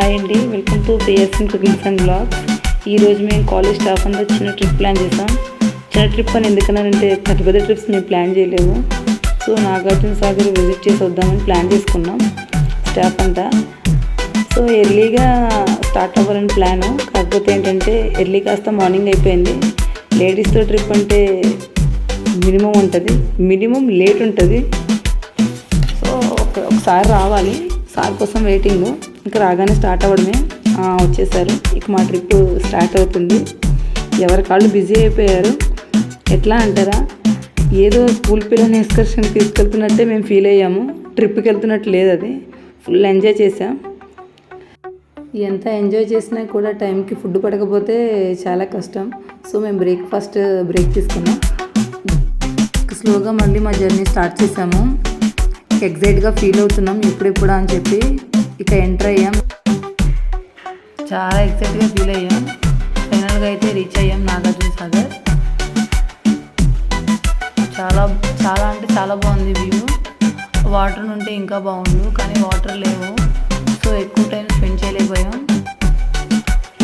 Hi అండి. Welcome to BSN cookings and blogs. ఈరోజు మేము కాలేజ్ స్టాఫ్ అంతా చిన్న ట్రిప్ ప్లాన్ చేసాం చిన్న ట్రిప్ అని ఎందుకన్నారంటే పెద్ద పెద్ద ట్రిప్స్ మేము ప్లాన్ చేయలేము. సో నాగార్జున సాగర్ విజిట్ చేసి వద్దామని ప్లాన్ చేసుకున్నాం స్టాఫ్ అంతా. సో ఎర్లీగా స్టార్ట్ అవ్వాలని ప్లాను. కాకపోతే ఏంటంటే ఎర్లీ కాస్త మార్నింగ్ అయిపోయింది. లేడీస్తో ట్రిప్ అంటే మినిమం ఉంటుంది. మినిమం లేట్ ఉంటుంది. సో ఒక- ఒకసారి రావాలి. సార్ కోసం వెయిటింగ్. ఇంకా రాగానే స్టార్ట్ అవ్వడమే. వచ్చేసారు. ఇక మా ట్రిప్ స్టార్ట్ అవుతుంది. ఎవరి కాళ్ళు బిజీ అయిపోయారు. ఎట్లా అంటారా? ఏదో స్కూల్ పిల్లల్ని ఎక్స్కర్షన్కి తీసుకెళ్తున్నట్టే మేము ఫీల్ అయ్యాము. ట్రిప్కి వెళ్తున్నట్టు లేదు అది. ఫుల్ ఎంజాయ్ చేసాం ఎంత ఎంజాయ్ చేసినా కూడా టైంకి ఫుడ్ పడకపోతే చాలా కష్టం. సో మేము బ్రేక్ఫాస్ట్ బ్రేక్ తీసుకున్నాం. స్లోగా మళ్ళీ మా జర్నీ స్టార్ట్ చేసాము ఎగ్జైట్గా ఫీల్ అవుతున్నాం ఎప్పుడెప్పుడు అని చెప్పి. ఇక ఎంటర్ అయ్యాం. చాలా ఎక్సైట్గా ఫీల్ అయ్యాం. ఫైనల్గా అయితే రీచ్ అయ్యాం నాగార్జున సాగర్. చాలా చాలా అంటే చాలా బాగుంది వ్యూ వాటర్ ఉంటే ఇంకా బాగుండు కానీ వాటర్ లేవు. సో ఎక్కువ టైం స్పెండ్ చేయలేకపోయాం.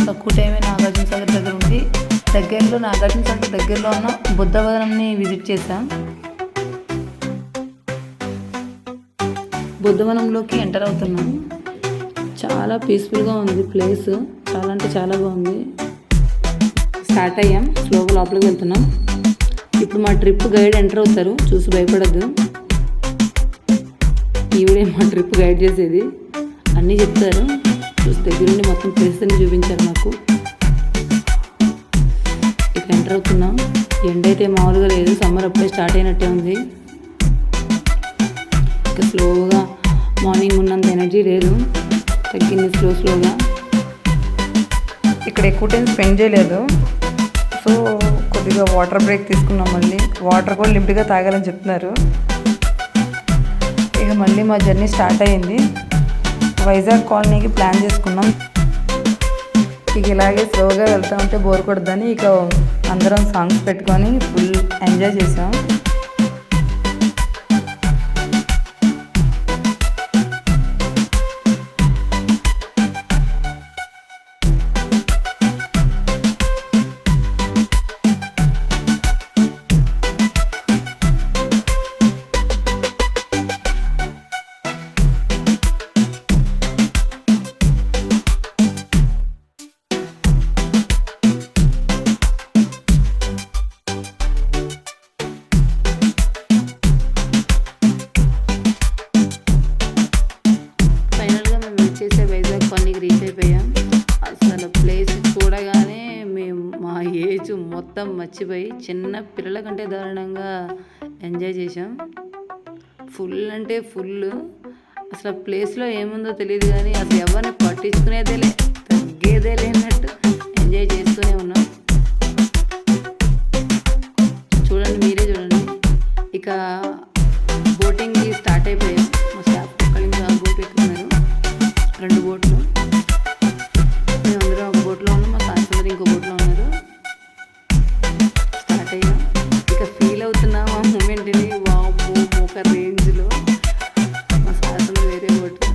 తక్కువ టైమే నాగార్జున సాగర్ దగ్గర ఉంది దగ్గరలో నాగార్జున సాగర్ దగ్గరలో ఉన్న బుద్ధవనంని విజిట్ చేశాం. బుద్ధవనంలోకి ఎంటర్ అవుతున్నాం. చాలా పీస్ఫుల్గా ఉంది ప్లేస్ చాలా అంటే చాలా బాగుంది. స్టార్ట్ అయ్యాం. స్లోగా లోపలికి వెళ్తున్నాం. ఇప్పుడు మా ట్రిప్ గైడ్ ఎంటర్ అవుతారు. చూసి భయపడద్దు. ఈవిడే మా ట్రిప్ గైడ్ చేసేది. అన్నీ చెప్తారు. చూసి దగ్గరుండి మొత్తం ప్లేస్ అన్ని చూపించారు మాకు. ఇక ఎంటర్ అవుతున్నాం. ఎండ అయితే మామూలుగా లేదు. సమ్మర్ అప్పుడే స్టార్ట్ అయినట్టే ఉంది. ఇక స్లోగా మార్నింగ్ ఉన్నంత ఎనర్జీ లేదు. స్లో స్లోగా ఇక్కడ ఎక్కువ టైం స్పెండ్ చేయలేదు. సో కొద్దిగా వాటర్ బ్రేక్ తీసుకున్నాం మళ్ళీ. వాటర్ కూడా లిమిట్గా తాగాలని చెప్తున్నారు. ఇక మళ్ళీ మా జర్నీ స్టార్ట్ అయ్యింది. వైజాగ్ కాలనీకి ప్లాన్ చేసుకున్నాం. ఇక ఇలాగే స్లోగా వెళ్తూ ఉంటే బోర్ కొడదని ఇక అందరం సాంగ్స్ పెట్టుకొని ఫుల్ ఎంజాయ్ చేసాం. మొత్తం మర్చిపోయి చిన్న పిల్లల కంటే దారుణంగా ఎంజాయ్ చేసాం ఫుల్ అంటే ఫుల్. అసలు ఆ ప్లేస్లో ఏముందో తెలియదు కానీ అసలు ఎవరిని పట్టించుకునేదే లే తగ్గేదే లేనట్టు ఎంజాయ్ చేస్తూనే ఉన్నాం. చూడండి మీరే చూడండి. ఇక బోటింగ్ స్టార్ట్ అయిపోయాం మా స్టాఫ్ ఒక్కళ్ళు బోట్ ఎక్కుతున్నారు రెండు బోట్లు ఒక రేంజ్లో. మా సార్స్ వేరే ఒకటి.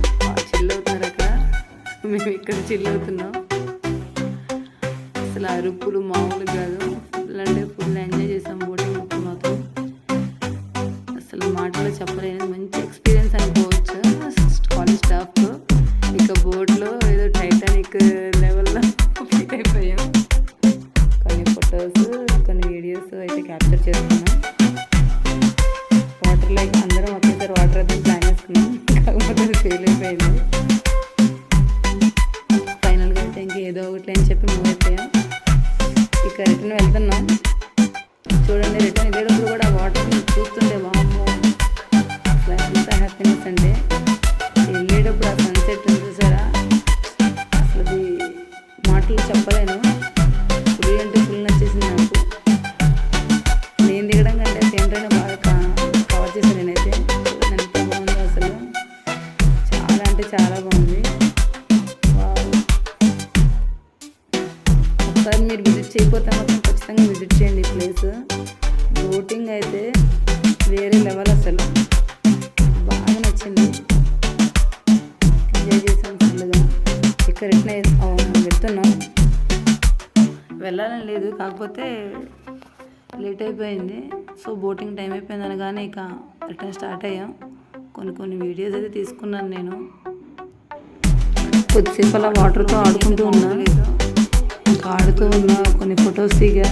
చిల్ అవుతున్నారు అక్కడ. మేము ఇక్కడ చిల్ అవుతున్నాం అసలు అరుపులు మామూలు కాదు. కాకపోతే ఫెయిల్ అయిపోయింది ఫైనల్గా అయితే ఇంక ఏదో ఒకటి అని చెప్పి మూవ్ అయిపోయాం. ఇక రిటర్న్ వెళ్తున్నాం. చూడండి రిటర్న్ వెళ్ళేటప్పుడు కూడా వాటర్ చూస్తుండే వామ్మో. అసలు ఎంత హ్యాపీనెస్ అంటే. వెళ్ళేటప్పుడు ఆ సన్సెట్ చూసారా? అసలు అది మాటలు చెప్పలేను. అంటే చాలా బాగుంది. ఒకసారి మీరు విజిట్ చేయకపోతే మాత్రం ఖచ్చితంగా విజిట్ చేయండి ఈ ప్లేస్. బోటింగ్ అయితే వేరే లెవెల్ అసలు. బాగా నచ్చింది. ఎంజాయ్ చేసాం ఫుల్గా. ఇక్కడ రిటర్న్ వెళ్తున్నాం. వెళ్ళాలని లేదు కాకపోతే లేట్ అయిపోయింది. సో బోటింగ్ టైం అయిపోయింది అనగానే ఇక రిటర్న్ స్టార్ట్ అయ్యాం. కొన్ని కొన్ని వీడియోస్ అయితే తీసుకున్నాను నేను. కొద్దిసేపు అలా వాటర్తో ఆడుకుంటూ ఉన్నా. ఇంకా ఆడుతూ ఉన్నా కొన్ని ఫొటోస్ దిగా.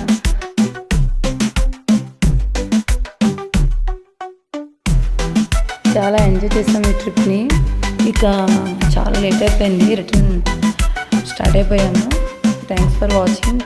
చాలా ఎంజాయ్ చేసాం ఈ ట్రిప్ని. ఇక చాలా లేట్ అయిపోయింది. రిటర్న్ స్టార్ట్ అయిపోయాము థ్యాంక్స్ ఫర్ వాచింగ్